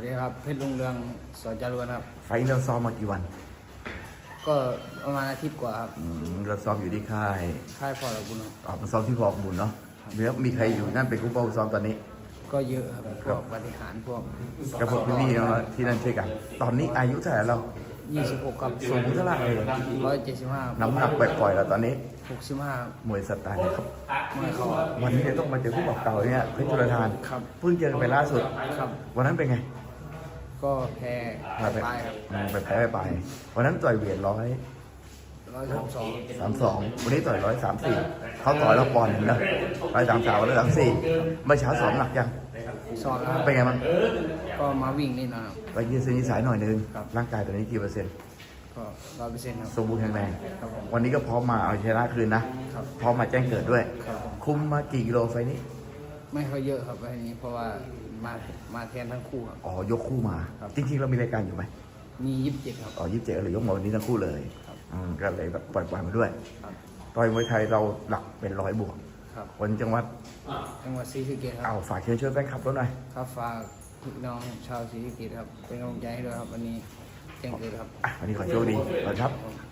วัสดีครับเพชรลุงเรืองสอจารวนครับ ไฟล์เราซ้อมมากี่วัน ก็ประมาณอาทิตย์กว่าครับอืมเราซ้อมอยู่ที่ค่ายค่ายพอละบุญครับ ออกมาซ้อมที่พอกบุญเนาะแล้วมีใครอยู่นั่นเป็นคู่เป้าซ้อมตอนนี้ ก็เยอะครับพวกปฏิหารพวก กับพวกพี่ๆน้องๆที่นั่นช่วยกัน ตอนนี้อายุเท่าไหร่เรา 26 ครับสูงเท่าไหร่ 175 น้ำหนักปล่อยๆแล้วตอนนี้ 65มวยสไตล์นะครับ ไม่เขาครับ วันนี้เนี่ยต้องมาเจอคู่ปรับเก่าเนี่ยเพชรจุลธานครับเพิ่งเจอกันไปล่าสุด ครับ วันนั้นเป็นไง ก็แพ้ปลายครับอืมไปแพ้ไปไปวันนั้นต่อยเวทร้อย132สามสองวันนี้ต่อยร้อยสามสี่เขาต่อยเราปอนด์หนึ่งนะร้อยสามสามร้อยสามสี่เมื่อเช้าสอบหนักยังสอนแล้วครับเป็นไงบ้างก็มาวิ่งนี่นะครับ ไปยืดเส้นยืดสายหน่อยนึงครับ ร่างกายตอนนี้กี่เปอร์เซ็นต์ก็100%ครับสมบูรณ์แข็งแรงครับผมวันนี้ก็พร้อมมาเอาชนะคืนนะครับพร้อมมาแจ้งเกิดด้วย ครับผมคุมมากี่กิโลไฟล์นี้ไม่ค่อยเยอะครับอันนี้เพราะว่า มามาแทนทั้งคู่ครับ อ๋อยกคู่มา ครับ จริงๆเรามีรายการอยู่ไหมมี27ครับ อ๋อยี่สิบเจ็ดเลยยกมาวันนี้ทั้งคู่เลยครับ อืมก็เลยแบบปล่อยๆมาด้วย ครับต่อยมวยไทยเราหลักเป็นร้อยบวกครับวันจังหวัดจังหวัดศรีสะเกษคเอารับฝากเชิญชวนแฟนคลับเราหน่อยครับฝากพี่น้องชาวศรีสะเกษครับเป็นกำลังใจให้ด้วยครับวันนี้แจ้งเกิดครับ อะวันนี้ขอโชคดีขอบคุณครับ ครับ